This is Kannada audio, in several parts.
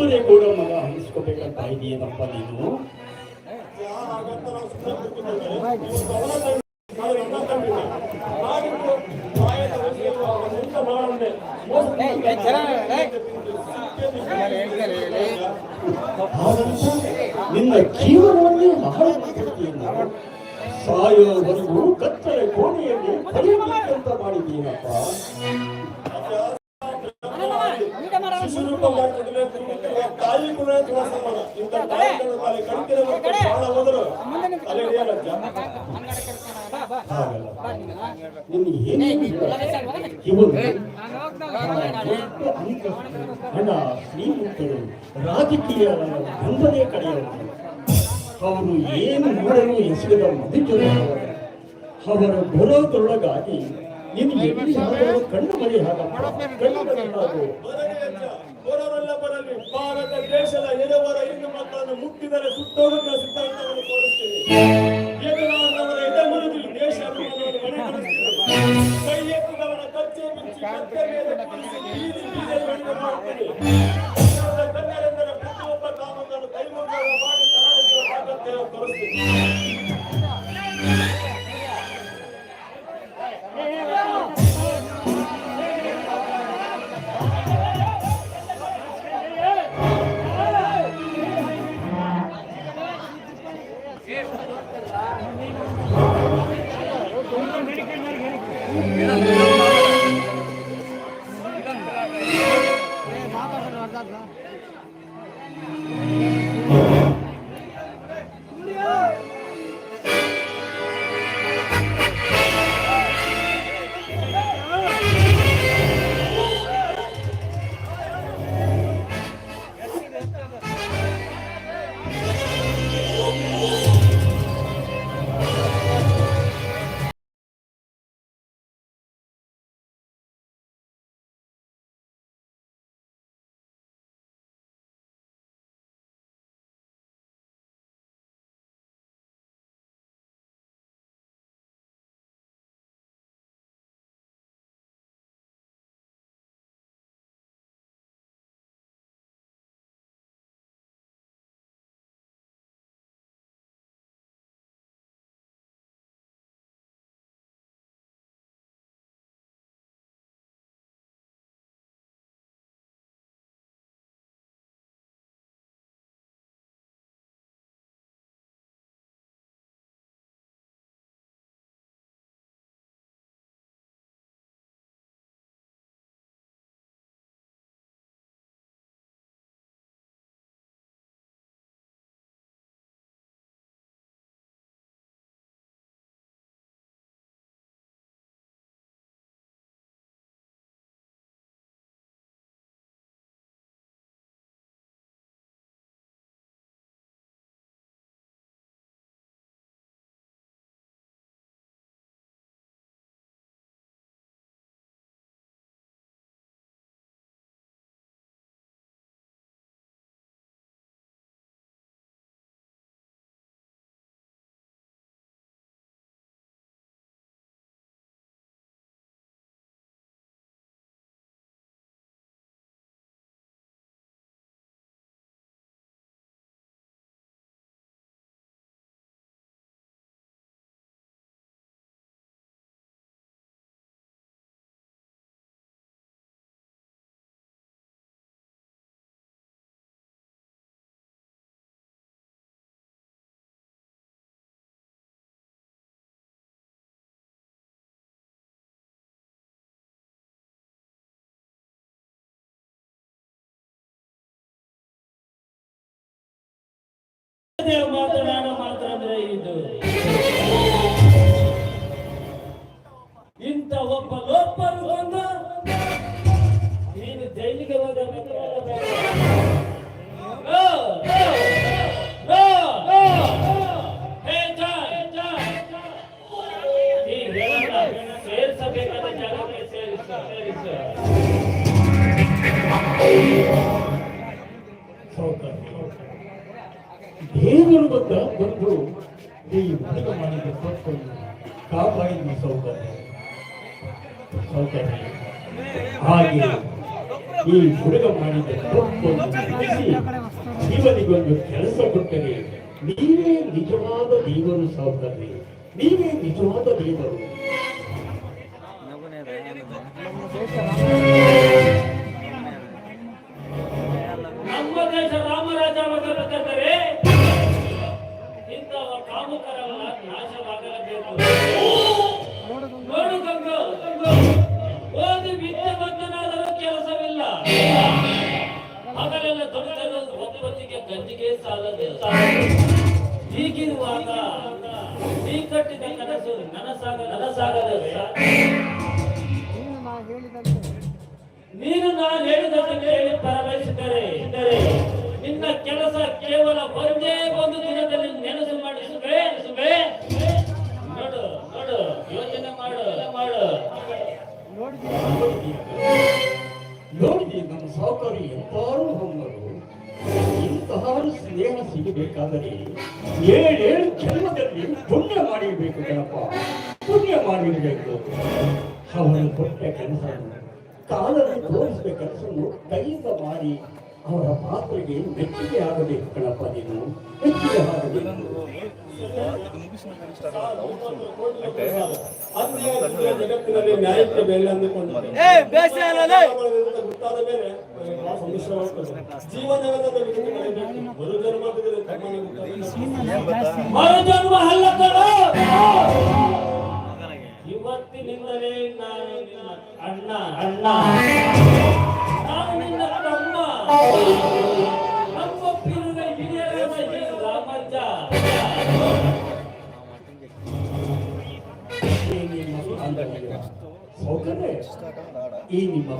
ಒಬ್ಬರೇ ಕೂಡ ಮಗ ಹಂಚ್ಕೋಬೇಕಂತ ಇದೆಯೇನಪ್ಪ ನೀನು ನನ್ನ ಜೀವನವನ್ನೇ ಹಾಳು ಮಾಡ್ಬಿಡ್ತೀಯಲ್ಲ. ಸಾಯೋವರೆಗೂ ಕತ್ತಲೆ ಕೋಣೆಯಲ್ಲಿ ಕಳೆಯಬೇಕಂತ ಮಾಡಿದ್ದೀನಪ್ಪ ತಾಯಿ ಗುಣ ಮಾಡ. ಇಂಥ ತಾಯಿಗಳು ಕಣ್ಣಿನ ಮತ್ತು ಪ್ರಾಣ ಹೋದರು. ತಲೆ ಹಿಡಿಯಲ್ಲ ಅಜ್ಜ. ಹಾಗಲ್ಲ. ನಿನ್ನ ಏನು ಇವನು ಹಣ ಶ್ರೀಮಂತರು ರಾಜಕೀಯ ಒಂದನೇ ಕಡೆಯವರು ಅವರು ಏನು ನೋಡಲು ಎಸಗದ ಮದುಜರು ಅವರ ಬರೋದ್ರೊಳಗಾಗಿ ನೀನು ಎಲ್ಲಿಯಾದರೂ ಕಣ್ಣು ಮರಿ ಹಾಕಪ್ಪ ಕಣ್ಣು ಮರಿ ಹಾಕು. ಬರೋರೆಲ್ಲ ಬರಲಿ ಭಾರತ ದೇಶದ ಎದವರ ಹೆಣ್ಣು ಮಕ್ಕಳನ್ನು ಮುಟ್ಟಿದರೆ ಸುಟ್ಟೋಗುವ ಸಿದ್ಧಾಂತವನ್ನು ತೋರಿಸ್ತೀವಿ ಎದುರಾದವರ ಎದೆಮುರಿದು ದೇಶ. ಕೈ ಕಚ್ಚೆ ಕತ್ತೆ ಮೇಲೆ. Thank you. ಮಾತನಾಡ ಮಾತ್ರ ಅಂದ್ರೆ ಇದು. ಇಂಥ ಒಬ್ಬ ಲೋಪರು ಬಂದು, ನೀನು ಜೈಲಿಗೆ ಹೋದ ಸೇರಿಸಬೇಕಾದ ಜಾಗಕ್ಕೆ ಸೇರಿಸು ಸೇರಿಸು ದೇವರು ಬಂದ ಬಂದು ಈ ಹುಡುಗ ಮಾಡಿದ ತಪ್ಪನ್ನು ಕಾಪಾಡಿದ ಸೌಕರ್ಯ. ಸೌಕರ್ಯ. ಹಾಗೆ ಈ ಹುಡುಗ ಮಾಡಿದ ತಪ್ಪನ್ನು ತಿಳಿಸಿ ಇವನಿಗೊಂದು ಕೆಲಸ ಕೊಟ್ಟರೆ ನೀವೇ ನಿಜವಾದ ದೇವರು ಸೌಕರ್ಯ. ನೀವೇ ನಿಜವಾದ ದೇವರು. ಕನಸು ನನಸಾಗ ನನಸಾಗದೆ ನೀನು ನಾನು ಹೇಳಿದಂತೆ ಕೇಳಿ ಪರವಹಿಸಿದರೆ ಇದ್ದರೆ ನಿನ್ನ ಕೆಲಸ ಕೇವಲ ಒಂದೇ ಒಂದು ದಿನದಲ್ಲಿ ನೆನಸು ಮಾಡಿ ಸುಬೆ ನೋಡು ನೋಡು ಯೋಚನೆ ಮಾಡು ಮಾಡು. ನೋಡಿದೆ ನಮ್ಮ ಸಾವುಕಾರಿ ಎಂತಾರು ಹೊಮ್ಮರು ಇಂತಹವರು ಸ್ನೇಹ ಸಿಗಬೇಕಾದರೆ ಏಳೇಳು ಜನ್ಮದಲ್ಲಿ ಪುಣ್ಯ ಮಾಡಿರಬೇಕು ಕಣಪ್ಪ. ಪುಣ್ಯ ಮಾಡಿರಬೇಕು. ಅವನು ಕೊಟ್ಟ ಕೆಲಸವನ್ನು ಕಾಲದಲ್ಲಿ ತೋರಿಸಿದ ಕೆಲಸವನ್ನು ಕೈಯಿಂದ ಮಾಡಿ ಅವರ ಪಾತ್ರೆಗೆ ಮೆಚ್ಚುಗೆ ಆಗಬೇಕು ಕಣಪ್ಪ ನೀನು. ಮೆಚ್ಚುಗೆ ಆಗಬೇಕು. ಜಗತ್ತಿನಲ್ಲಿ ನ್ಯಾಯಕ್ಕೆ ಬೆಲೆ ಅಂದುಕೊಂಡು ಗೊತ್ತಾದ ಮೇಲೆ ಮರುಜನ್ಮ ಇವತ್ತಿನಿಂದಲೇ ನಾನು ಅಣ್ಣ ಅಣ್ಣ. ಈ ನಿಮ್ಮ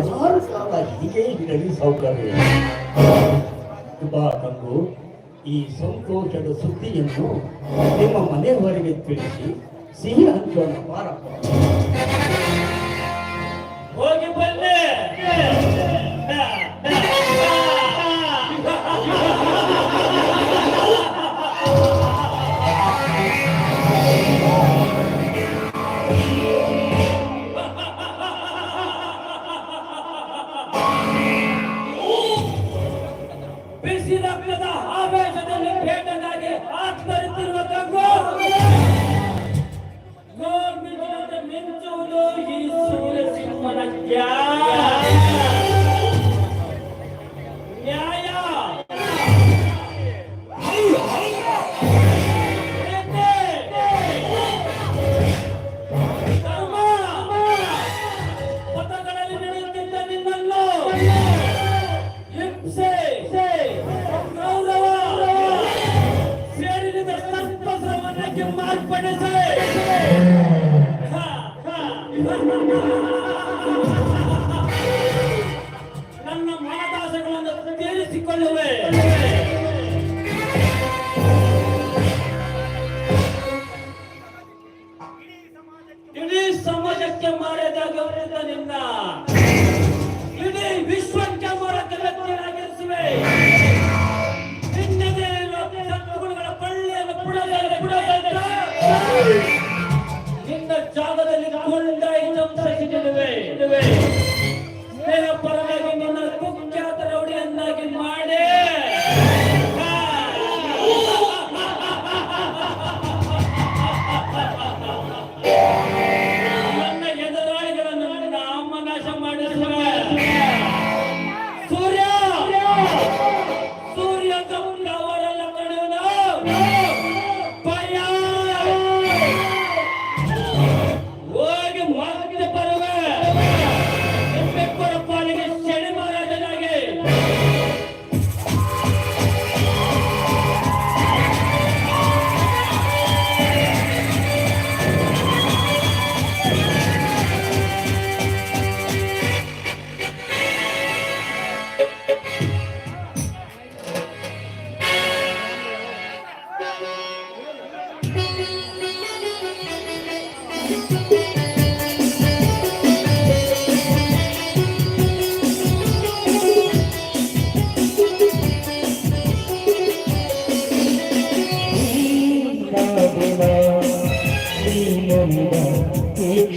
ನೂರಾರು ಕಾಲ ಹೀಗೆ ಇರಲಿ ಸೌಕರ್ಯ ಬಾ ತಂದು ಈ ಸಂತೋಷದ ಸುದ್ದಿಯನ್ನು ನಿಮ್ಮ ಮನೆಯವರಿಗೆ ತಿಳಿಸಿ ಸಿಹಿ ಹಂಚೋಣ ಹೋಗಿ ಬಂದೆ ಬಿಸಿ ರಕ್ತದ ಆವೇಶದಲ್ಲಿ ಭೇಟನಾಗಿ ಆತ್ಮರಿತಿರುವ ಗಂಗು.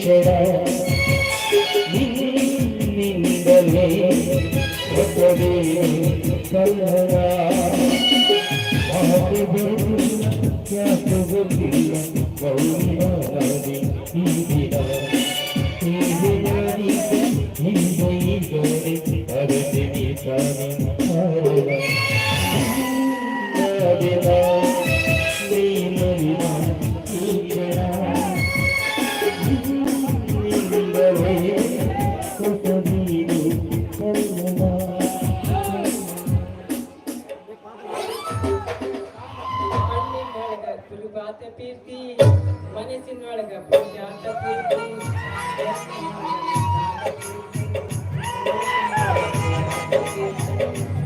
ಶಿಖರ ನಿನ್ನಿಂದಲೇ ಹೊತ್ತದೇ ಕಲ್ಲರ ಮಹತು ಬರುದು ಯಾತು ಗೊತ್ತಿಲ್ಲ ಗೌರಿಯಾದಿ ಹೀಗಿರ ಹೀಗಿರಾದಿ ಹಿಂದೆ ಇದ್ದರೆ ಅರತಿನಿ ತಾನೆ ಹರವ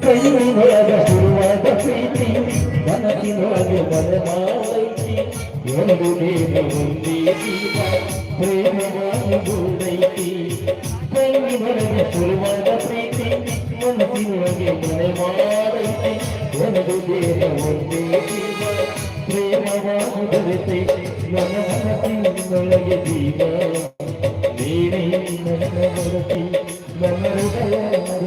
ಕಣ್ಣಿನೊಳಗ ಶುರುವಾದ ಪ್ರೀತಿ ಮನಸ್ಸಿನೊಳಗೆ ಬದಲಾವೈತಿ ಒಂದು ದೇವ ಒಂದೇ ಜೀವ ಪ್ರೇಮವಾಗಿ ಗೂಡೈತಿ ಕಣ್ಣಿನೊಳಗೆ ಶುರುವಾದ ಪ್ರೀತಿ ಮನಸ್ಸಿನೊಳಗೆ ಬದಲಾವೈತಿ ಒಂದು ದೇವ ಒಂದೇ ಜೀವ ಪ್ರೇಮವಾಗಿ ಬೆರೆತೈತಿ ನನ್ನ ಮನಸ್ಸಿನೊಳಗೆ ಜೀವ ನೀನೇ ನನ್ನ ಮನಸ್ಸಿ ನನ್ನ ಹೃದಯ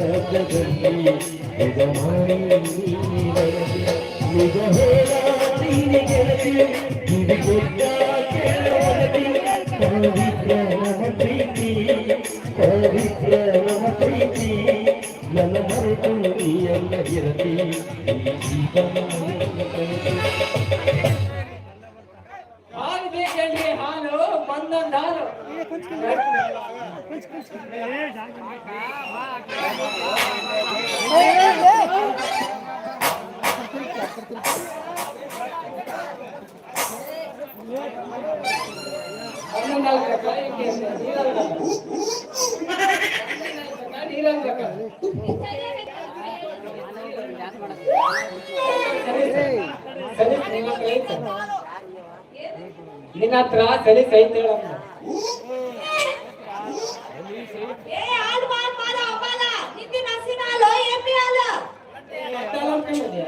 ರಾಜ್ಯದಲ್ಲಿ ಯಜಮಾನಿ ನೀನರಸಿ ನಿಜ ಹೇಳ ನೀನೆ ಗೆಳತಿ ಇದು ದೊಡ್ಡ ಕೇಳವನತಿ ಪವಿತ್ರ ನಮ್ಮ ಪ್ರೀತಿ ಪವಿತ್ರ ನಮ್ಮ ಪ್ರೀತಿ ನನ್ನ ಮರೆತು ನೀಯಲ್ಲ ಇರತಿ ಈ ಜೀವನ ನನ್ನ ಕನಸು. ಹಾಲು ಬೇಕಂದ್ರೆ ಹಾಲು ಬಂದೊಂದು ಹಾಲು ನಿನ್ನ ಹತ್ರ ಕಲಿ ಕೈ ಹೇಳಮ್ಮ ಮತ್ತೆಲ್ಲ ಅನ್ಕೊಂಡಿದ್ಯಾ?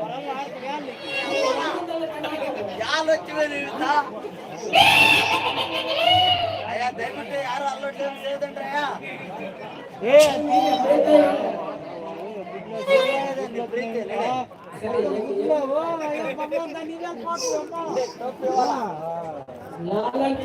ಸರಿ, ಲಾಲನ್